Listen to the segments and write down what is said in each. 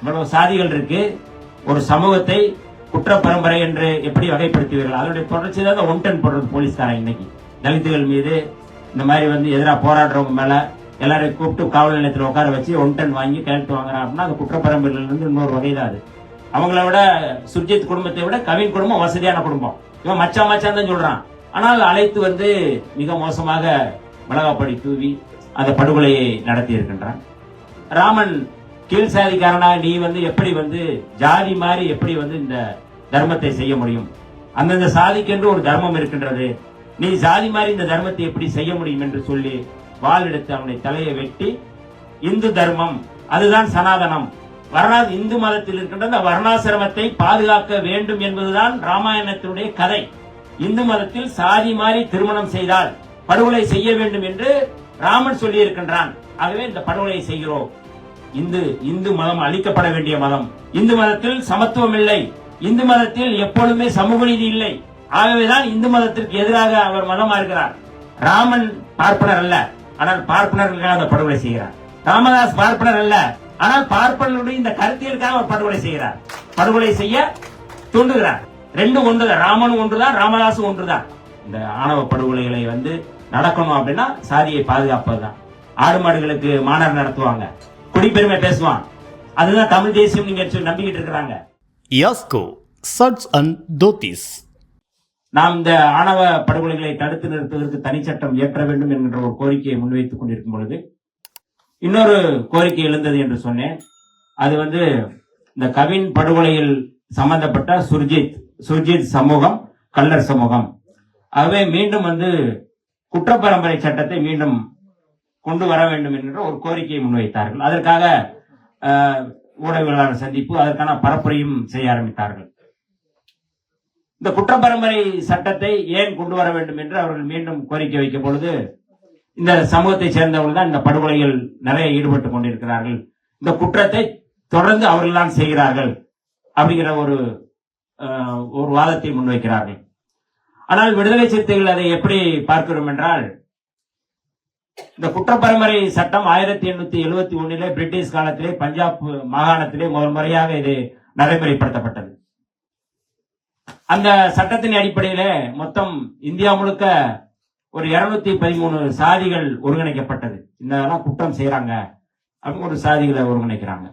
இவ்வளவு சாதிகள் இருக்கு. ஒரு சமூகத்தை குற்ற பரம்பரை என்று எப்படி வகைப்படுத்துவீர்கள்? அதனுடைய தொடர்ச்சி தான் ஒன் டென் போடுறது போலீஸ்காரன் இன்னைக்கு. தலித்துகள் மீது இந்த மாதிரி வந்து எதிராக போராடுறவங்க மேல எல்லாரையும் கூப்பிட்டு காவல் நிலையத்தில் உட்கார வச்சு ஒன்டன் வாங்கி கையெழுத்து வாங்குறான் அப்படின்னா அது குற்ற இருந்து இன்னொரு வகை தான் அது. அவங்கள விட சுர்ஜித் குடும்பத்தை விட கவின் குடும்பம் வசதியான குடும்பம். இவன் மச்சான் மச்சான் தான் சொல்றான். ஆனால் அழைத்து வந்து மிக மோசமாக மிளகாப்படி தூவி அந்த படுகொலையை நடத்தி இருக்கின்றான் ராமன் கீழ் சாதிக்காரனா நீ வந்து எப்படி வந்து ஜாதி மாதிரி எப்படி வந்து இந்த தர்மத்தை செய்ய முடியும்? அந்தந்த சாதிக்கென்று ஒரு தர்மம் இருக்கின்றது. நீ ஜாதி மாதிரி இந்த தர்மத்தை எப்படி செய்ய முடியும் என்று சொல்லி வாள் எடுத்து அவனை தலையை வெட்டி இந்து தர்மம் அதுதான் சனாதனம். வர்ணா இந்து மதத்தில் இருக்கின்ற அந்த வர்ணாசிரமத்தை பாதுகாக்க வேண்டும் என்பதுதான் ராமாயணத்தினுடைய கதை. இந்து மதத்தில் சாதி மாறி திருமணம் செய்தால் படுகொலை செய்ய வேண்டும் என்று ராமன் சொல்லி இருக்கின்றான் ஆகவே இந்த படுகொலை செய்கிறோம். இந்து இந்து மதம் அழிக்கப்பட வேண்டிய மதம். இந்து மதத்தில் சமத்துவம் இல்லை. இந்து மதத்தில் எப்பொழுதுமே சமூக நீதி இல்லை. ஆகவேதான் இந்து மதத்திற்கு எதிராக அவர் மதமா இருக்கிறார் ராமன் பார்ப்பனர் அல்ல ஆனால் பார்ப்பனர்களுக்காக அந்த படுகொலை செய்கிறார். ராமதாஸ் பார்ப்பனர் அல்ல ஆனால் பார்ப்பனருடைய இந்த கருத்தியலுக்காக அவர் படுகொலை செய்கிறார். படுகொலை செய்ய தூண்டுகிறார். ரெண்டும் ஒன்றுதான் ராமனும் ஒன்றுதான் ராமதாசும் ஒன்றுதான். இந்த ஆணவ படுகொலைகளை வந்து நடக்கணும் அப்படின்னா சாதியை பாதுகாப்பதுதான். ஆடு மாடுகளுக்கு மாநாடு நடத்துவாங்க. குடிப்பெருமை பேசுவான். அதுதான் தமிழ் தேசியம் நீங்க நம்பிக்கிட்டு இருக்கிறாங்க. Yasko, Suds and Dhotis. நாம் இந்த ஆணவ படுகொலைகளை தடுத்து நிறுத்துவதற்கு தனிச்சட்டம் இயற்ற வேண்டும் என்கின்ற ஒரு கோரிக்கையை முன்வைத்துக் கொண்டிருக்கும் பொழுது இன்னொரு கோரிக்கை எழுந்தது என்று சொன்னேன். அது வந்து இந்த கவின் படுகொலையில் சம்பந்தப்பட்ட சுர்ஜித் சுர்ஜித் சமூகம் கல்லர் சமூகம். ஆகவே மீண்டும் வந்து குற்றப்பரம்பரை சட்டத்தை மீண்டும் கொண்டு வர வேண்டும் என்கின்ற ஒரு கோரிக்கையை முன்வைத்தார்கள். அதற்காக அஹ், ஊடகவியலாளர் சந்திப்பு அதற்கான பரப்புரையும் செய்ய ஆரம்பித்தார்கள். இந்த குற்ற பரம்பரை சட்டத்தை ஏன் கொண்டு வர வேண்டும் என்று அவர்கள் மீண்டும் கோரிக்கை வைக்கும் பொழுது இந்த சமூகத்தை சேர்ந்தவர்கள் தான் இந்த படுகொலைகள் நிறைய ஈடுபட்டு கொண்டிருக்கிறார்கள். இந்த குற்றத்தை தொடர்ந்து அவர்கள் தான் செய்கிறார்கள் அப்படிங்கிற ஒரு ஒரு வாதத்தை முன்வைக்கிறார்கள். ஆனால் விடுதலை சிறுத்தைகள் அதை எப்படி பார்க்கிறோம் என்றால் இந்த குற்றப்பரம்பரை சட்டம் ஆயிரத்தி எண்ணூத்தி எழுபத்தி ஒன்னிலே பிரிட்டிஷ் காலத்திலே பஞ்சாப் மாகாணத்திலே முதல் முறையாக இது நடைமுறைப்படுத்தப்பட்டது. அந்த சட்டத்தின் அடிப்படையில மொத்தம் இந்தியா முழுக்க ஒரு இருநூத்தி பதிமூணு சாதிகள் ஒருங்கிணைக்கப்பட்டது. இந்த குற்றம் செய்யறாங்க அப்படின்னு ஒரு சாதிகளை ஒருங்கிணைக்கிறாங்க.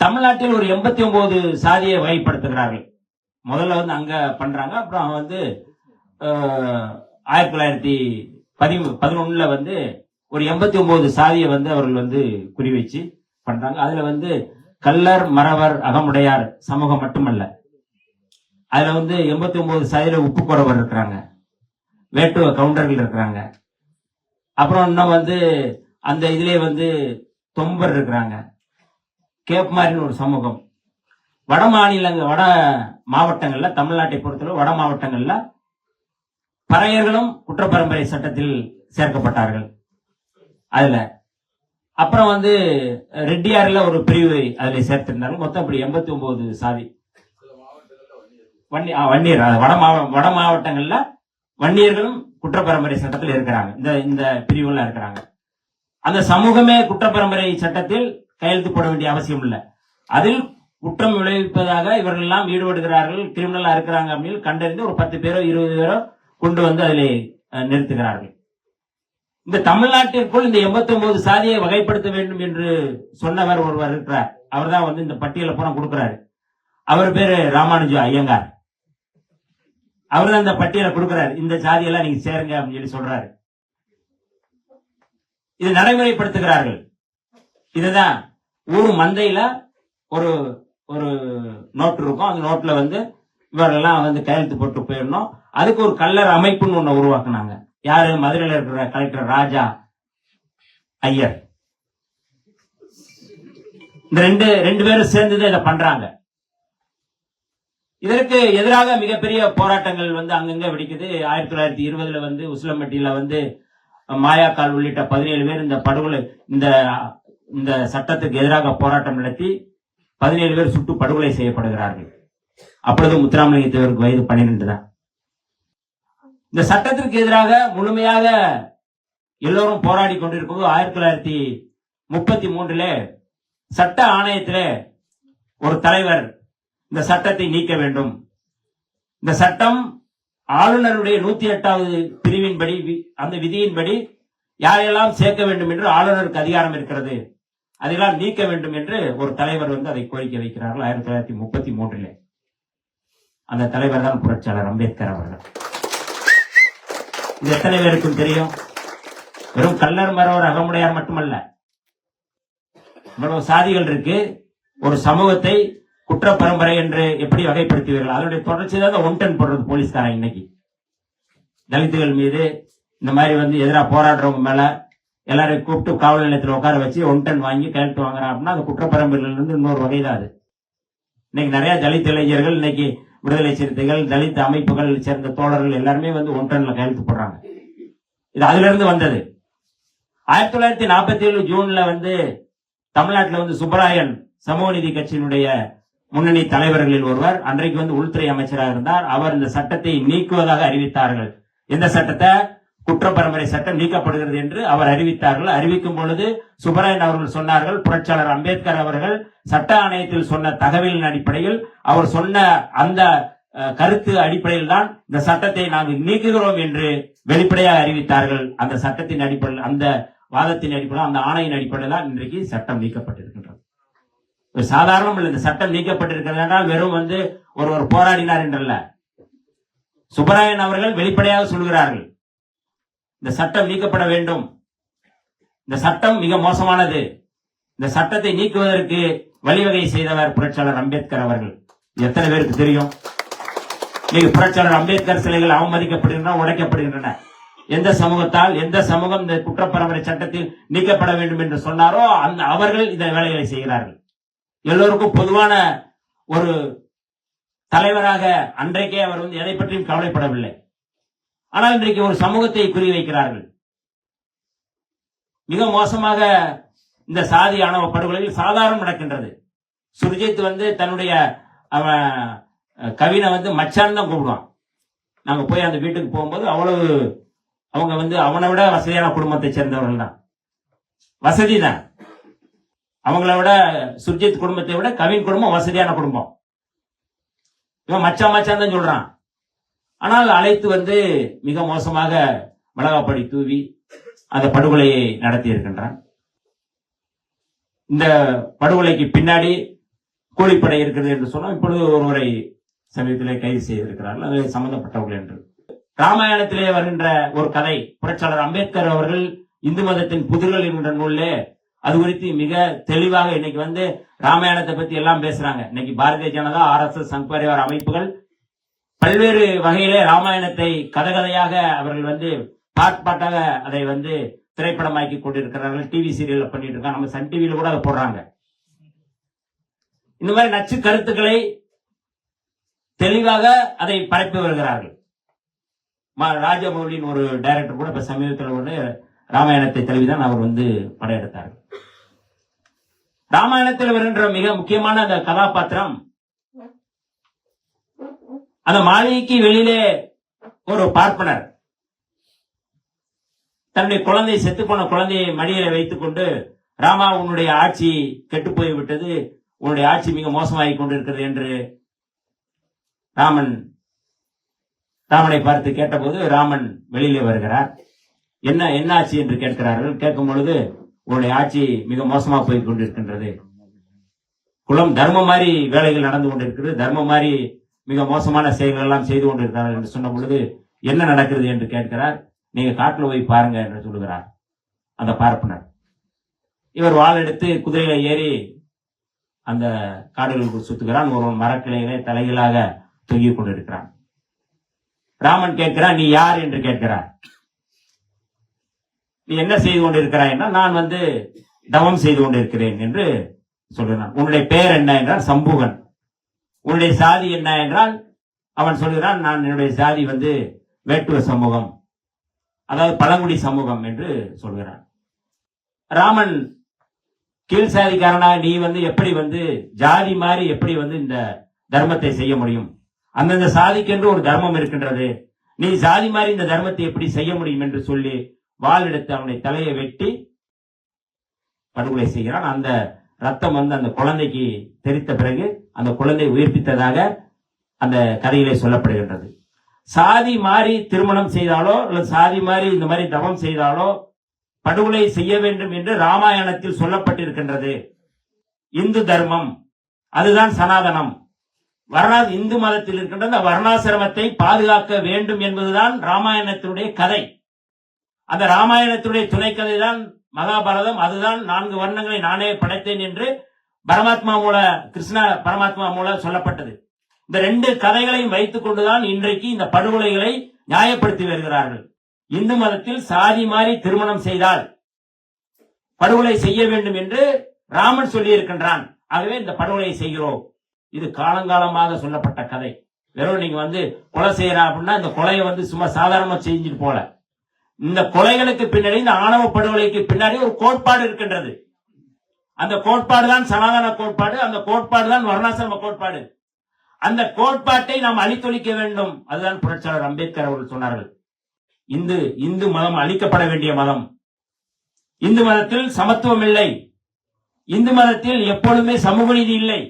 தமிழ்நாட்டில் ஒரு எண்பத்தி ஒன்பது சாதியை வகைப்படுத்துகிறார்கள். முதல்ல வந்து அங்க பண்றாங்க அப்புறம் வந்து ஆயிரத்தி தொள்ளாயிரத்தி பதி பதினொன்னுல வந்து ஒரு எண்பத்தி ஒன்பது சாதியை வந்து அவர்கள் வந்து குறி வச்சு பண்றாங்க. அதுல வந்து கல்லர் மறவர் அகமுடையார் சமூகம் மட்டுமல்ல. அதுல வந்து எண்பத்தி ஒன்பது சாதியில உப்பு குறவர் இருக்கிறாங்க. வேட்டுவ கவுண்டர்கள் இருக்கிறாங்க. அப்புறம் இன்னும் வந்து அந்த இதுலயே வந்து தொம்பர் இருக்கிறாங்க. கேப்மாரின்னு ஒரு சமூகம். வட மாநிலங்கள் வட மாவட்டங்கள்ல தமிழ்நாட்டை பொறுத்தவரை வட மாவட்டங்கள்ல பறையர்களும் குற்றப்பரம்பரை சட்டத்தில் சேர்க்கப்பட்டார்கள். அதுல அப்புறம் வந்து ரெட்டியார்ல ஒரு பிரிவு அதுல சேர்த்திருந்தாங்க மொத்தம் அப்படி எண்பத்தி ஒன்பது சாதி. வன்னி- வன்னியர் வட மாவட்ட வட மாவட்டங்கள்ல வன்னியர்களும் குற்றப்பரம்பரை சட்டத்தில் இருக்கிறாங்க. இந்த இந்த பிரிவுல இருக்கிறாங்க. அந்த சமூகமே குற்றப்பரம்பரை சட்டத்தில் கையெழுத்து போட வேண்டிய அவசியம் இல்லை. அதில் குற்றம் விளைவிப்பதாக இவர்கள் எல்லாம் ஈடுபடுகிறார்கள் கிரிமினலா இருக்கிறாங்க அப்படின்னு கண்டறிந்து ஒரு பத்து பேரோ இருபது பேரோ கொண்டு வந்து அதிலே நிறுத்துகிறார்கள். இந்த தமிழ்நாட்டிற்குள் இந்த 89 சாதியை வகைப்படுத்த வேண்டும் என்று சொன்னவர் ஒருவர் இருக்கிறார். அவர்தான் வந்து இந்த பட்டியலை பூரா கொடுக்கிறாரு. அவர் பேரு ராமானுஜ ஐயங்கார். அவர் தான் இந்த பட்டியலை கொடுக்கிறாரு. இந்த சாதியெல்லாம் நீங்க சேருங்க அப்படின்னு சொல்லி சொல்றாரு. இது நடைமுறைப்படுத்துகிறார்கள். இதுதான் ஊர் மந்தையில ஒரு ஒரு நோட்டு இருக்கும். அந்த நோட்டுல வந்து இவரெல்லாம் வந்து கையெழுத்து போட்டு போயிடணும். அதுக்கு ஒரு கல்லர் அமைப்புன்னு ஒண்ணு உருவாக்குனாங்க. யாரு? மதுரையில இருக்கிற கலெக்டர் ராஜா ஐயர். இந்த ரெண்டு ரெண்டு பேரும் சேர்ந்து இதை பண்றாங்க. இதற்கு எதிராக மிகப்பெரிய போராட்டங்கள் வந்து அங்கங்க வெடிக்குது. ஆயிரத்தி தொள்ளாயிரத்தி இருபதுல வந்து உசிலம்பட்டியில வந்து மாயாக்கால் உள்ளிட்ட பதினேழு பேர் இந்த படுகொலை இந்த இந்த சட்டத்துக்கு எதிராக போராட்டம் நடத்தி பதினேழு பேர் சுட்டு படுகொலை செய்யப்படுகிறார்கள். அப்பொழுது முத்துராமலிங்க தேவருக்கு வயது பன்னிரெண்டு தான் இந்த சட்டத்திற்கு எதிராக முழுமையாக எல்லோரும் போராடி கொண்டிருக்கும்போது ஆயிரத்தி தொள்ளாயிரத்தி முப்பத்தி மூன்றுல சட்ட ஆணையத்திலே ஒரு தலைவர் இந்த சட்டத்தை நீக்க வேண்டும். இந்த சட்டம் ஆளுநருடைய நூத்தி எட்டாவது பிரிவின்படி அந்த விதியின்படி யாரையெல்லாம் சேர்க்க வேண்டும் என்று ஆளுநருக்கு அதிகாரம் இருக்கிறது அதெல்லாம் நீக்க வேண்டும் என்று ஒரு தலைவர் வந்து அதை கோரிக்கை வைக்கிறார்கள் ஆயிரத்தி தொள்ளாயிரத்தி முப்பத்தி மூன்றிலே. அந்த தலைவர் தான் புரட்சியாளர் அம்பேத்கர் அவர்கள். இது எத்தனை பேருக்கும் தெரியும்? வெறும் கல்லர் மரவர் அகமுடையார் மட்டுமல்ல. இவ்வளவு சாதிகள் இருக்கு. ஒரு சமூகத்தை குற்ற பரம்பரை என்று எப்படி வகைப்படுத்துவீர்கள்? அதனுடைய தொடர்ச்சி தான் ஒன்டன் போடுறது போலீஸ்காரன் இன்னைக்கு. தலித்துகள் மீது இந்த மாதிரி வந்து எதிராக போராடுறவங்க மேல எல்லாரையும் கூப்பிட்டு காவல் நிலையத்தில் உட்கார வச்சு ஒன்டன் வாங்கி கையெழுத்து வாங்குறான் அப்படின்னா அந்த குற்றப்பரம்பரையில இருந்து இன்னொரு வகை தான் அது. இன்னைக்கு நிறைய தலித் இளைஞர்கள் இன்னைக்கு விடுதலை சிறுத்தைகள் தலித் அமைப்புகள் சேர்ந்த தோழர்கள் எல்லாருமே வந்து ஒன்டன்ல கையெழுத்து போடுறாங்க. இது அதுல இருந்து வந்தது. ஆயிரத்தி தொள்ளாயிரத்தி நாற்பத்தி ஏழு ஜூன்ல வந்து தமிழ்நாட்டில் வந்து சுப்பராயன் சமூக நீதி கட்சியினுடைய முன்னணி தலைவர்களில் ஒருவர் அன்றைக்கு வந்து உள்துறை அமைச்சராக இருந்தார். அவர் இந்த சட்டத்தை நீக்குவதாக அறிவித்தார்கள். எந்த சட்டத்தை? குற்றப்பரம்பரை சட்டம் நீக்கப்படுகிறது என்று அவர் அறிவித்தார்கள். அறிவிக்கும் பொழுது சுப்பராயன் அவர்கள் சொன்னார்கள். புரட்சியாளர் அம்பேத்கர் அவர்கள் சட்ட ஆணையத்தில் சொன்ன தகவலின் அடிப்படையில் அவர் சொன்ன அந்த அஹ், கருத்து அடிப்படையில் தான் இந்த சட்டத்தை நாங்கள் நீக்குகிறோம் என்று வெளிப்படையாக அறிவித்தார்கள். அந்த சட்டத்தின் அடிப்படையில் அந்த வாதத்தின் அடிப்படையில் அந்த ஆணையின் அடிப்படையில் தான் இன்றைக்கு சட்டம் நீக்கப்பட்டிருக்கின்றது. ஒரு சாதாரணம் இல்லை. இந்த சட்டம் நீக்கப்பட்டிருக்கிறது என்றால் வெறும் வந்து ஒருவர் போராடினார் என்றல்ல. சுப்பராயன் அவர்கள் வெளிப்படையாக சொல்கிறார்கள். இந்த சட்டம் நீக்கப்பட வேண்டும். இந்த சட்டம் மிக மோசமானது. இந்த சட்டத்தை நீக்குவதற்கு வழிவகை செய்தவர் புரட்சியாளர் அம்பேத்கர் அவர்கள். எத்தனை பேருக்கு தெரியும்? இன்னைக்கு புரட்சியாளர் அம்பேத்கர் சிலைகள் அவமதிக்கப்படுகின்றன உடைக்கப்படுகின்றன. எந்த சமூகத்தால் எந்த சமூகம் இந்த குற்றப்பரம்பரை சட்டத்தில் நீக்கப்பட வேண்டும் என்று சொன்னாரோ அந்த அவர்கள் இந்த வேலைகளை செய்கிறார்கள். எல்லோருக்கும் பொதுவான ஒரு தலைவராக அன்றைக்கே அவர் வந்து எதை பற்றியும் கவலைப்படவில்லை. ஆனால் இன்றைக்கு ஒரு சமூகத்தை குறிவைக்கிறார்கள். மிக மோசமாக இந்த சாதி ஆணவ படுகொலையில் சாதாரணம் நடக்கின்றது. சுர்ஜித் வந்து தன்னுடைய அவன் கவினை வந்து மச்சான் தான் கூப்பிடுவான். நாங்க போய் அந்த வீட்டுக்கு போகும்போது அவ்வளவு அவங்க வந்து அவனை விட வசதியான குடும்பத்தை சேர்ந்தவர்கள் தான். வசதி தான். அவங்கள விட சுர்ஜித் குடும்பத்தை விட கவின் குடும்பம் வசதியான குடும்பம். இவன் மச்சான் மச்சான் தான் சொல்றான். ஆனால் அழைத்து வந்து மிக மோசமாக மிளகாப்படி தூவி அந்த படுகொலையை நடத்தி இருக்கின்றான் இந்த படுகொலைக்கு பின்னாடி கூலிப்படை இருக்கிறது என்று சொன்னால் இப்பொழுது ஒருவரை சமீபத்திலே கைது செய்திருக்கிறார்கள். அது சம்பந்தப்பட்டவர்கள் என்று. ராமாயணத்திலே வருகின்ற ஒரு கதை புரட்சியாளர் அம்பேத்கர் அவர்கள் இந்து மதத்தின் புதிர்கள் என்கின்ற நூலிலே அது குறித்து மிக தெளிவாக இன்னைக்கு வந்து ராமாயணத்தை பத்தி எல்லாம் பேசுறாங்க. இன்னைக்கு Bharatiya Janata R S S Sangh Parivar அமைப்புகள் பல்வேறு வகையிலே ராமாயணத்தை கதகதையாக அவர்கள் வந்து பாட் பாட்டாக அதை வந்து திரைப்படமாக்கி கொண்டிருக்கிறார்கள். டிவி சீரியல்ல பண்ணிட்டு இருக்காங்க. நம்ம சன் டிவியில கூட அதை போடுறாங்க. இந்த மாதிரி நச்சு கருத்துக்களை தெளிவாக அதை பரப்பி வருகிறார்கள். ம- ராஜமௌலியின் ஒரு டைரக்டர் கூட இப்ப சமீபத்தில் ஒன்று ராமாயணத்தை தழுவிதான் அவர் வந்து படையெடுத்தார். ராமாயணத்தில் வருகின்ற மிக முக்கியமான அந்த கதாபாத்திரம் அந்த மாளிகைக்கு வெளியிலே ஒரு பார்ப்பனர் தன்னுடைய குழந்தை செத்து போன குழந்தையை மடியில வைத்துக் கொண்டு ராமா உன்னுடைய ஆட்சி கெட்டு போய் விட்டது உன்னுடைய ஆட்சி மிக மோசமாகிக் கொண்டிருக்கிறது என்று ராமன் ராமனை பார்த்து கேட்டபோது ராமன் வெளியிலே வருகிறார். என்ன என்ன ஆட்சி என்று கேட்கிறார்கள். கேட்கும் பொழுது உன்னுடைய ஆட்சி மிக மோசமா போய் கொண்டிருக்கின்றது. குலம் தர்மம் மாதிரி வேலைகள் நடந்து கொண்டிருக்கிறது. தர்மம் மாதிரி மிக மோசமான செயல்கள் எல்லாம் செய்து கொண்டிருக்கிறார்கள் என்று சொன்ன பொழுது என்ன நடக்கிறது என்று கேட்கிறார். நீங்க காட்டில் போய் பாருங்க என்று சொல்லுகிறார். அந்த பார்ப்பனர். இவர் வாள் எடுத்து குதிரையில ஏறி அந்த காடுகளுக்குள் சுத்துகிறான் ஒருவன் மரக்கிளையிலே தலைகளாக தொங்கிக் கொண்டிருக்கிறான். ராமன் கேட்கிறான் நீ யார்? என்று கேட்கிறார். நீ என்ன செய்து கொண்டிருக்கிறாய்? என்றால் நான் வந்து தவம் செய்து கொண்டிருக்கிறேன் என்று சொல்கிறான் உன்னுடைய பெயர் என்ன? என்றால் சம்புகன். உன்னுடைய சாதி என்ன என்றால் அவன் சொல்கிறான் நான் என்னுடைய சாதி வந்து வேட்டுவ சமூகம் அதாவது பழங்குடி சமூகம் என்று சொல்கிறான். ராமன் கீழ் சாதிக்காரனா நீ வந்து எப்படி வந்து ஜாதி மாதிரி எப்படி வந்து இந்த தர்மத்தை செய்ய முடியும்? அந்தந்த சாதிக்கென்று ஒரு தர்மம் இருக்கின்றது. நீ சாதி மாதிரி இந்த தர்மத்தை எப்படி செய்ய முடியும் என்று சொல்லி வாள் எடுத்து அவனுடைய தலையை வெட்டி படுகொலை செய்கிறான். அந்த ரத்தம் வந்து அந்த குழந்தைக்கு தெரித்த பிறகு அந்த குழந்தை உயிர்ப்பித்ததாக அந்த கதையிலே சொல்லப்படுகின்றது. சாதி மாறி திருமணம் செய்தாலோ அல்லது சாதி மாறி இந்த மாதிரி தவம் செய்தாலோ படுகொலை செய்ய வேண்டும் என்று ராமாயணத்தில் சொல்லப்பட்டிருக்கின்றது. இந்து தர்மம் அதுதான் சனாதனம். வர்ணா இந்து மதத்தில் இருக்கின்ற அந்த வர்ணாசிரமத்தை பாதுகாக்க வேண்டும் என்பதுதான் ராமாயணத்தினுடைய கதை. அந்த ராமாயணத்துடைய துணைக்கதை தான் மகாபாரதம் அதுதான் நான்கு வர்ணங்களை நானே படைத்தேன் என்று பரமாத்மா மூல கிருஷ்ண பரமாத்மா மூல சொல்லப்பட்டது. இந்த ரெண்டு கதைகளையும் வைத்துக் கொண்டுதான் இன்றைக்கு இந்த படுகொலைகளை நியாயப்படுத்தி வருகிறார்கள். இந்து மதத்தில் சாதி மாறி திருமணம் செய்தால் படுகொலை செய்ய வேண்டும் என்று ராமன் சொல்லி இருக்கின்றான் ஆகவே இந்த படுகொலையை செய்கிறோம். இது காலங்காலமாக சொல்லப்பட்ட கதை. வெறும் நீங்க வந்து கொலை செய்யறா அப்படின்னா இந்த கொலையை வந்து சும்மா சாதாரணமா செஞ்சுட்டு போல. இந்த கொலைகளுக்கு பின்னாடி இந்த ஆணவ படுகொலைக்கு பின்னாடி ஒரு கோட்பாடு இருக்கின்றது. அந்த கோட்பாடு தான் சனாதன கோட்பாடு அந்த கோட்பாடு தான் வர்ணாசிரம கோட்பாடு. அந்த கோட்பாட்டை நாம் அழித்தொழிக்க வேண்டும். அதுதான் புரட்சியாளர் அம்பேத்கர் அவர்கள் சொன்னார்கள். இந்து இந்து மதம் அழிக்கப்பட வேண்டிய மதம். இந்து மதத்தில் சமத்துவம் இல்லை. இந்து மதத்தில் எப்பொழுதுமே சமூக நீதி இல்லை.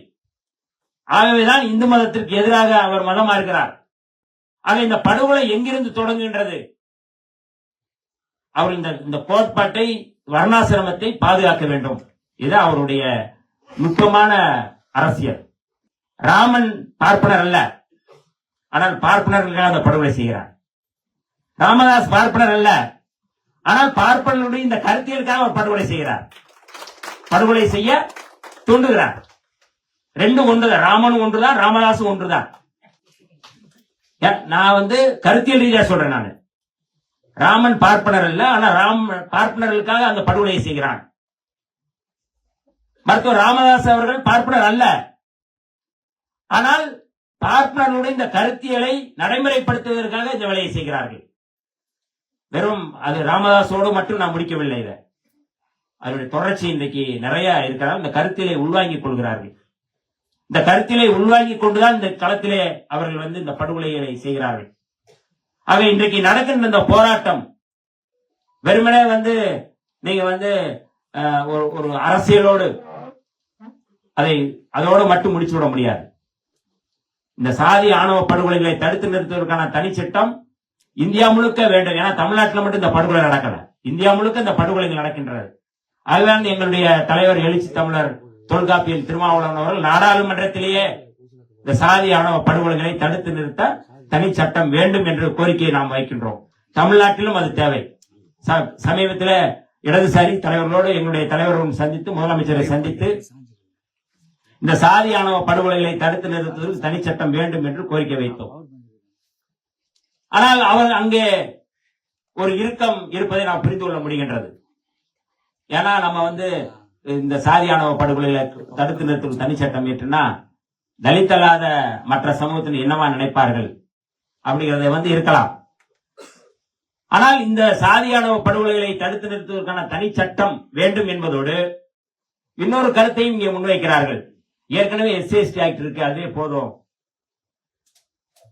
ஆகவேதான் இந்து மதத்திற்கு எதிராக அவர் மதமா இருக்கிறார் ஆக இந்த படுகொலை எங்கிருந்து தொடங்குகின்றது? அவர் இந்த இந்த கோட்பாட்டை வர்ணாசிரமத்தை பாதுகாக்க வேண்டும். இது அவருடைய நுட்பமான அரசியல். ராமன் பார்ப்பனர் அல்ல. ஆனால் பார்ப்பனர்களுக்காக அந்த படுகொலை செய்கிறார். ராமதாஸ் பார்ப்பனர் அல்ல. ஆனால் பார்ப்பனருடைய இந்த கருத்தியலுக்காக அவர் படுகொலை செய்கிறார். படுகொலை செய்ய தூண்டுகிறார். ரெண்டும் ஒன்றுதான். ராமனும் ஒன்றுதான் ராமதாசும் ஒன்றுதான். நான் வந்து கருத்தியல் ரீதியா சொல்றேன் நான். ராமன் பார்ப்பனர் அல்ல ஆனா ராம் பார்ப்பனர்களுக்காக அந்த படுகொலையை செய்கிறான். மருத்துவர் ராமதாஸ் அவர்கள் பார்ப்பனர் அல்ல. ஆனால் பார்ப்பனர்களுடைய இந்த கருத்தியலை நடைமுறைப்படுத்துவதற்காக இந்த வேலையை செய்கிறார்கள். வெறும் அது ராமதாசோடு மட்டும் நான் முடிக்கவில்லை இதை. அதனுடைய தொடர்ச்சி இன்றைக்கு நிறைய இருக்கிறார் இந்த கருத்திலே உள்வாங்கிக் கொள்கிறார்கள். இந்த கருத்திலை உள்வாங்கிக் கொண்டுதான் இந்த களத்திலே அவர்கள் வந்து இந்த படுகொலைகளை செய்கிறார்கள். ஆக இன்றைக்கு நடக்கின்ற இந்த போராட்டம் வெறுமனே வந்து நீங்க வந்து ஒரு ஒரு அரசியலோடு அதை அதோடு மட்டும் முடிச்சு விட முடியாது. இந்த சாதி ஆணவ படுகொலைகளை தடுத்து நிறுத்துவதற்கான தனி சட்டம் இந்தியா முழுக்க வேண்டும். ஏன்னா தமிழ்நாட்டில் மட்டும் இந்த படுகொலை நடக்கல. இந்தியா முழுக்க இந்த படுகொலைகள் நடக்கின்றது. அதுதான் எங்களுடைய தலைவர் எழுச்சி தமிழர் தொல்காப்பியல் திருமாவளவன் அவர்கள் நாடாளுமன்றத்திலேயே இந்த சாதி ஆணவ படுகொலைகளை தடுத்து நிறுத்த தனி சட்டம் வேண்டும் என்ற கோரிக்கையை நாம் வைக்கின்றோம். தமிழ்நாட்டிலும் அது தேவை. ச- சமீபத்தில் இடதுசாரி தலைவர்களோடு எங்களுடைய தலைவர்களும் சந்தித்து முதலமைச்சரை சந்தித்து இந்த சாதி ஆணவ படுகொலைகளை தடுத்து நிறுத்துவதற்கு தனிச்சட்டம் வேண்டும் என்று கோரிக்கை வைத்தோம். ஆனால் அவர் அங்கே ஒரு இறுக்கம் இருப்பதை நாம் புரிந்து கொள்ள முடிகின்றது. ஏன்னா நம்ம வந்து இந்த சாதி ஆணவ படுகொலைகளை தடுத்து நிறுத்தும் தனி சட்டம் ஏற்றுனா தலித்தல்லாத மற்ற சமூகத்தின் என்னவா நினைப்பார்கள் அப்படிங்கறத வந்து இருக்கலாம். ஆனால் இந்த சாதியானவ படுகொலைகளை தடுத்து நிறுத்துவதற்கான தனி சட்டம் வேண்டும் என்பதோடு இன்னொரு கருத்தையும் இங்கே முன்வைக்கிறார்கள். ஏற்கனவே எஸ்சிஎஸ்டி ஆக்ட் இருக்கு அதுவே போதும்.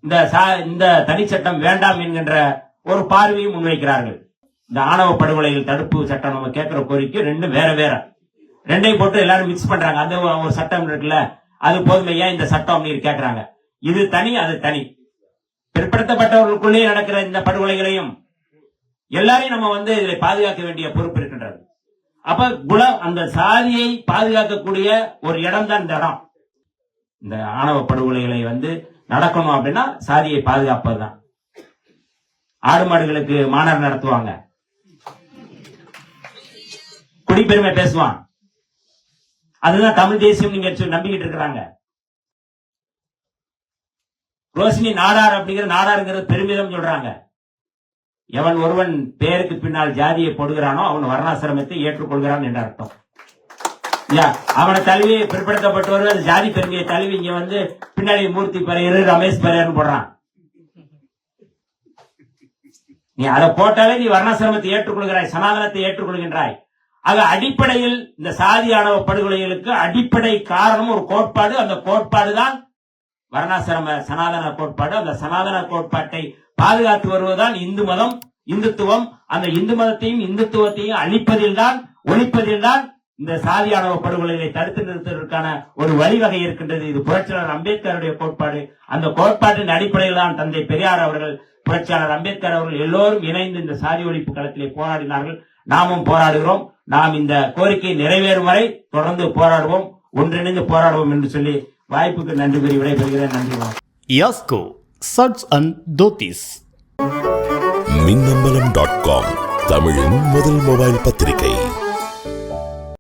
இந்த சா- இந்த தனிச்சட்டம் வேண்டாம் என்கின்ற ஒரு பார்வையும் முன்வைக்கிறார்கள். இந்த ஆணவ படுகொலைகள் தடுப்பு சட்டம் நம்ம கேட்கிற கோரிக்கை ரெண்டும் வேற வேற. ரெண்டையும் போட்டு எல்லாரும் மிக்ஸ் பண்றாங்க. அந்த ஒரு சட்டம் இருக்குல்ல அது போதுமே ஏன் இந்த சட்டம் அப்படின்னு கேட்கறாங்க. இது தனி அது தனி. பிற்படுத்தப்பட்டவர்களுக்குள்ளே நடக்கிற இந்த படுகொலைகளையும் எல்லாரையும் நம்ம வந்து இதை பாதுகாக்க வேண்டிய பொறுப்பு இருக்கின்றது. அப்ப குலம் அந்த சாதியை பாதுகாக்கக்கூடிய ஒரு இடம் தான் இந்த இடம். இந்த ஆணவ படுகொலைகளை வந்து நடக்கணும் அப்படின்னா சாதியை பாதுகாப்பதுதான். ஆடு மாடுகளுக்கு மாணவர் நடத்துவாங்க. குடிப்பெருமை பேசுவான். அதுதான் தமிழ் தேசியம் நீங்க நம்பிக்கிட்டு இருக்கிறாங்க. ரோஷினி நாடார் அப்படிங்கிற நாடாருங்கிறது பெருமிதம் சொல்றாங்க. எவன் ஒருவன் பேருக்கு பின்னால் ஜாதியை போடுகிறானோ அவன் வர்ணாசிரமத்தை ஏற்றுக்கொள்கிறான் என்ற அர்த்தம். அவனை தழுவி பிற்படுத்தப்பட்டவர் அந்த ஜாதி பெருமையை தழுவி இங்க வந்து பின்னாடி மூர்த்தி பரையர் ரமேஷ் பரையர்னு போடுறான். நீ அதை போட்டாலே நீ வர்ணாசிரமத்தை ஏற்றுக்கொள்கிறாய் சனாதனத்தை ஏற்றுக்கொள்கின்றாய். ஆக அடிப்படையில் இந்த சாதி ஆணவ படுகொலைகளுக்கு அடிப்படை காரணம் ஒரு கோட்பாடு அந்த கோட்பாடு தான் வர்ணாசிரம சனாதன கோட்பாடு. அந்த சனாதன கோட்பாட்டை பாதுகாத்து வருவதுதான் இந்து மதம் இந்துத்துவம். அந்த இந்து மதத்தையும் இந்துத்துவத்தையும் அழிப்பதில் தான் ஒழிப்பதில் தான் இந்த சாதியானவ படுகொலைகளை தடுத்து நிறுத்துவதற்கான ஒரு வழிவகை இருக்கின்றது. இது புரட்சியாளர் அம்பேத்கருடைய கோட்பாடு. அந்த கோட்பாட்டின் அடிப்படையில் தான் தந்தை பெரியார் அவர்கள் புரட்சியாளர் அம்பேத்கர் அவர்கள் எல்லோரும் இணைந்து இந்த சாதி ஒழிப்பு களத்திலே போராடினார்கள். நாமும் போராடுகிறோம். நாம் இந்த கோரிக்கை நிறைவேறும் வரை தொடர்ந்து போராடுவோம். ஒன்றிணைந்து போராடுவோம் என்று சொல்லி வாய்ப்புக்கு நன்றி கூறி விடைபெறுகிறேன். நன்றி வணக்கம். யாஸ்கோ சட்ஸ் அண்ட் தோத்திஸ் மின்னம்பலம் டாட் காம் தமிழின் முதல் மொபைல் பத்திரிகை.